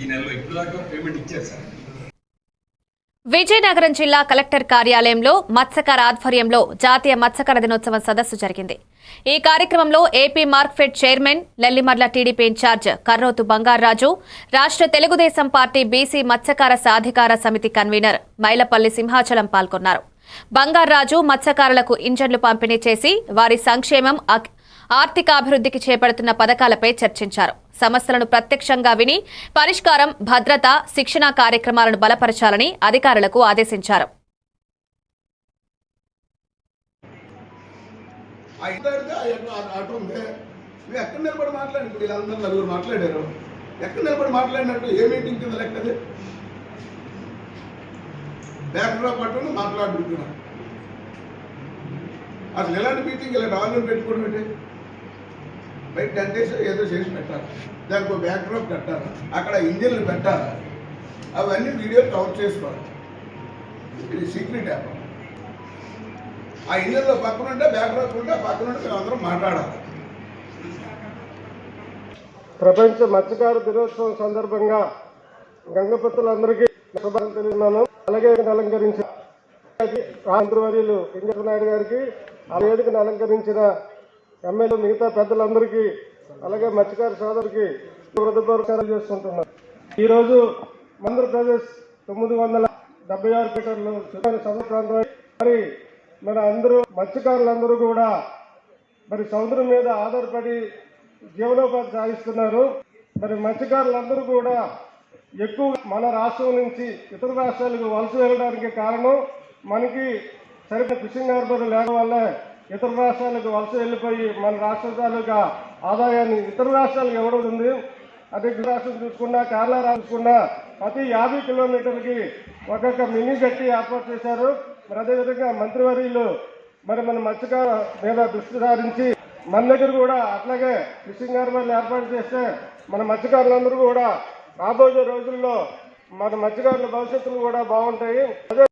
ఈ నెలలో ఇప్పుడు దాకా పేమెంట్ ఇచ్చారు సార్. విజయనగరం జిల్లా కలెక్టర్ కార్యాలయంలో మత్స్యకార ఆధ్వర్యంలో జాతీయ మత్స్యకార దినోత్సవం సదస్సు జరిగింది. ఈ కార్యక్రమంలో AP Markfed chairman Lellimarla TDP incharge Karrothu Bangaraju రాష్ట్ర తెలుగుదేశం పార్టీ బీసీ మత్స్యకార సాధికార సమితి కన్వీనర్ మైలపల్లి సింహాచలం పాల్గొన్నారు. బంగారాజు మత్స్యకారులకు ఇంజన్లు పంపిణీ చేసి వారి సంక్షేమం ఆర్థికాభివృద్ధికి చేపడుతున్న పథకాలపై చర్చించారు. సమస్యలను ప్రత్యక్షంగా విని పరిష్కారం భద్రత శిక్షణా కార్యక్రమాలను బలపరచాలని అధికారులకు ఆదేశించారు. ఎక్కడ నిలబడి మాట్లాడి వీళ్ళందరూ నలుగురు మాట్లాడారు. ఎక్కడ నిలబడి మాట్లాడినట్టు ఏ మీటింగ్ కింద లెక్కది? బ్యాక్డ్రాప్ పట్టుకుని అసలు ఎలాంటి మీటింగ్? ఇలాంటి ఆన్లైన్ పెట్టుకోవడం ఏంటి? బయట టెన్ డేస్ ఏదో చేసి పెట్టాలి దానికి బ్యాక్డ్రాప్ పెట్టాలి అక్కడ ఇంజిన్లు పెట్టాలి అవన్నీ వీడియో కవర్ చేసుకోవాలి. ఇది సీక్రెట్ యాప్ ఆ ఇంజిన్లో పక్కన ఉంటే బ్యాక్ డ్రాప్ ఉంటే పక్కన ఉంటే అందరం మాట్లాడాలి. ప్రపంచ మత్స్యకార దినోత్సవం సందర్భంగా గంగపత్రులందరికీ తెలియజేస్తున్నాను. అలాగే అలంకరించిన మంత్రివర్యులు వెంకట నాయుడు గారికి ఆ వేదికను అలంకరించిన ఎమ్మెల్యే మిగతా పెద్దలందరికీ అలాగే మత్స్యకార సోదరికి హృదయపూర్వకాలు చేస్తుంటున్నారు. ఈరోజు ఆంధ్రప్రదేశ్ తొమ్మిది వందల డెబ్బై ఆరు మీటర్లు సముద్ర ప్రాంతం. మరి మన అందరూ మత్స్యకారులందరూ కూడా మరి సముద్రం మీద ఆధారపడి జీవనోపాధి సాగిస్తున్నారు. మరి మత్స్యకారులందరూ కూడా ఎక్కువ మన రాష్ట్రం నుంచి ఇతర రాష్ట్రాలకు వలస వెళ్ళడానికి కారణం మనకి సరిగ్గా ఫిషింగ్ హార్బర్ లేక వల్ల ఇతర రాష్ట్రాలకు వలస వెళ్ళిపోయి మన రాష్ట్ర తాలూకా ఆదాయాన్ని ఇతర రాష్ట్రాలకు ఇవ్వడం ఉంది అదే రాష్ట్రం చూసుకున్నా కేరళ రాసుకున్నా ప్రతి యాభై కిలోమీటర్కి ఒక్కొక్క మినీ గట్టి ఏర్పాటు చేశారు. మరి అదేవిధంగా మంత్రివర్యులు మరి మన మత్స్యకార మీద దృష్టి సారించి మన దగ్గర కూడా అట్లాగే ఫిషింగ్ హార్బర్లు ఏర్పాటు చేస్తే మన మత్స్యకారులందరూ కూడా రాబోయే రోజుల్లో మన మత్స్యకారుల భవిష్యత్తులు కూడా బాగుంటాయి. అదే